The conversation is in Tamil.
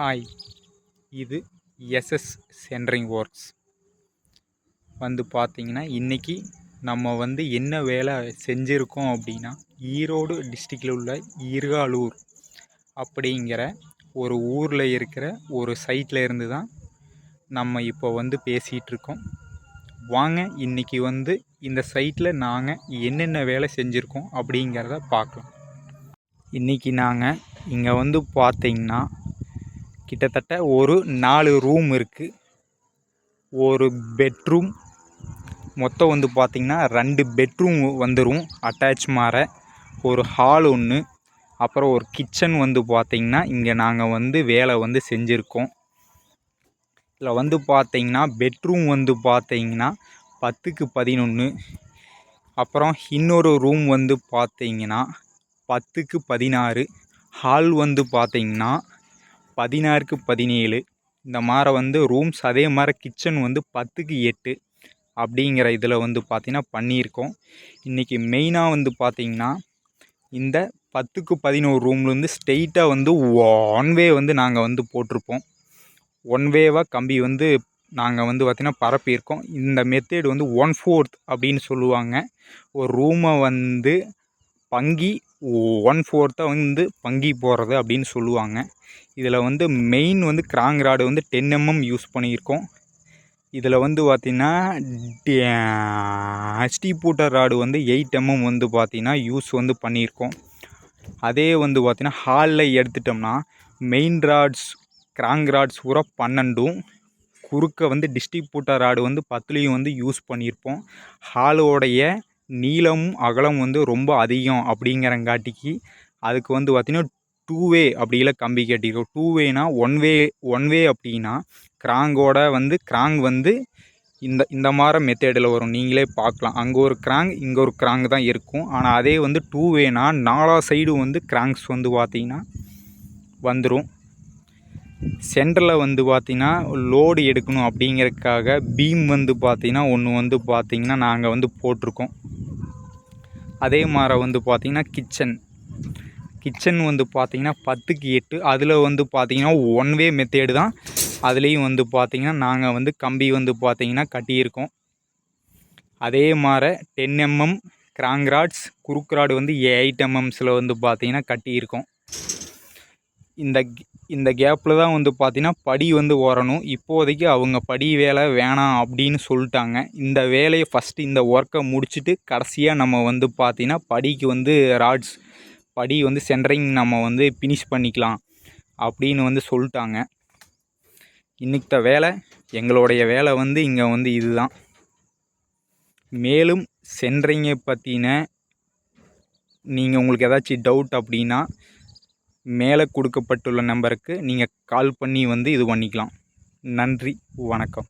ஹாய் இது எஸ்எஸ் சென்ட்ரிங் ஒர்க்ஸ் வந்து பார்த்தீங்கன்னா இன்றைக்கி நம்ம வந்து என்ன வேலை செஞ்சுருக்கோம் அப்படின்னா ஈரோடு டிஸ்ட்ரிக்டில் உள்ள ஈர்காலூர் அப்படிங்கிற ஒரு ஊரில் இருக்கிற ஒரு சைட்டில் இருந்து தான் நம்ம இப்போ வந்து பேசிகிட்ருக்கோம் வாங்க இன்றைக்கி வந்து இந்த சைட்டில் நாங்கள் என்னென்ன வேலை செஞ்சுருக்கோம் அப்படிங்கிறத பார்க்கலாம் இன்றைக்கி நாங்கள் இங்கே வந்து பார்த்திங்கன்னா கிட்டத்தட்ட ஒரு நாலு ரூம் இருக்குது ஒரு பெட்ரூம் மொத்தம் வந்து பார்த்திங்கன்னா ரெண்டு பெட்ரூம் வந்துடும் அட்டாச் மாற. ஒரு ஹால் ஒன்று அப்புறம் ஒரு கிச்சன் வந்து பார்த்திங்கன்னா இங்கே நாங்கள் வந்து வேலை வந்து செஞ்சுருக்கோம். இதில் வந்து பார்த்திங்கன்னா பெட்ரூம் வந்து பார்த்திங்கன்னா பத்துக்கு பதினொன்று அப்புறம் இன்னொரு ரூம் வந்து பார்த்திங்கன்னா பத்துக்கு பதினாறு. ஹால் வந்து பார்த்திங்கன்னா பதினாறுக்கு பதினேழு. இந்த மாதிரி வந்து ரூம்ஸ் அதே மாதிரி கிச்சன் வந்து பத்துக்கு எட்டு அப்படிங்கிற இதில் வந்து பார்த்திங்கன்னா பண்ணியிருக்கோம். இன்றைக்கி மெயினாக வந்து பார்த்திங்கன்னா இந்த பத்துக்கு பதினோரு ரூம்லேருந்து ஸ்ட்ரெயிட்டாக வந்து ஒன் வே வந்து நாங்கள் வந்து போட்டிருப்போம். ஒன் வேவாக கம்பி வந்து நாங்கள் வந்து பார்த்திங்கன்னா பரப்பியிருக்கோம். இந்த மெத்தேடு வந்து ஒன் ஃபோர்த் அப்படின்னு சொல்லுவாங்க. ஒரு ரூமை வந்து பங்கி ஒன் ஃபோர்த்தை வந்து பங்கி போடுறது அப்படின்னு சொல்லுவாங்க. இதில் வந்து மெயின் வந்து கிராங் ராடு வந்து டென் எம்எம் யூஸ் பண்ணியிருக்கோம். இதில் வந்து பார்த்திங்கன்னா ஹச்டி பூட்டர் ராடு வந்து எயிட் எம்எம் வந்து பார்த்திங்கன்னா யூஸ் வந்து பண்ணியிருக்கோம். அதே வந்து பார்த்திங்கன்னா ஹாலில் எடுத்துட்டோம்னா மெயின் ராட்ஸ் கிராங் ராட்ஸ் பூரா பன்னெண்டும் குறுக்க வந்து டிஸ்ட்ரிபியூட்டர் ராடு வந்து பத்துலேயும் வந்து யூஸ் பண்ணியிருப்போம். ஹாலோடைய நீளமும் அகலம் வந்து ரொம்ப அதிகம் அப்படிங்கிறங்காட்டிக்கு அதுக்கு வந்து பார்த்திங்கன்னா டூ வே அப்படியில் கம்பி கட்டியிருக்கோம். டூ வேனா ஒன் வே ஒன் வே அப்படின்னா கிராங்கோட வந்து கிராங் வந்து இந்த இந்த மாதிரி மெத்தேடில் வரும். நீங்களே பார்க்கலாம். அங்கே ஒரு கிராங் இங்கே ஒரு கிராங் தான் இருக்கும். ஆனால் அதே வந்து டூ வேனா நாலா சைடும் வந்து கிராங்ஸ் வந்து பார்த்திங்கன்னா வந்துடும் சென்டரில் வந்து பார்த்திங்கன்னா லோடு எடுக்கணும் அப்படிங்கிறதுக்காக பீம் வந்து பார்த்திங்கன்னா ஒன்று வந்து பார்த்திங்கன்னா நாங்கள் வந்து போட்டிருக்கோம். அதே மாதிரி வந்து பார்த்திங்கன்னா கிச்சன் கிச்சன் வந்து பார்த்திங்கன்னா பத்துக்கு எட்டு. அதில் வந்து பார்த்திங்கன்னா ஒன் வே மெத்தேடு தான். அதுலேயும் வந்து பார்த்திங்கன்னா நாங்கள் வந்து கம்பி வந்து பார்த்திங்கன்னா கட்டியிருக்கோம். அதே மாதிரி டென் எம்எம் கிராங்ராட்ஸ் குறுக்ராடு வந்து எயிட் எம்எம்ஸில் வந்து பார்த்திங்கன்னா கட்டியிருக்கோம். இந்த இந்த கேப்பில் தான் வந்து பார்த்திங்கன்னா படி வந்து வரணும் இப்போதைக்கு அவங்க படி வேலை வேணாம் அப்படின்னு சொல்லிட்டாங்க. இந்த வேலையை ஃபஸ்ட்டு இந்த ஒர்க்கை முடிச்சுட்டு கடைசியாக நம்ம வந்து பார்த்திங்கன்னா படிக்கு வந்து ராட்ஸ் படி வந்து சென்ட்ரிங் நம்ம வந்து ஃபினிஷ் பண்ணிக்கலாம் அப்படின்னு வந்து சொல்லிட்டாங்க. இன்றைக்கிட்ட வேலை எங்களுடைய வேலை வந்து இங்கே வந்து இதுதான். மேலும் சென்ட்ரிங்கை பற்றின நீங்கள் உங்களுக்கு ஏதாச்சும் டவுட் அப்படின்னா மேலே கொடுக்கப்பட்டுள்ள நம்பருக்கு நீங்கள் கால் பண்ணி வந்து இது பண்ணிக்கலாம். நன்றி வணக்கம்.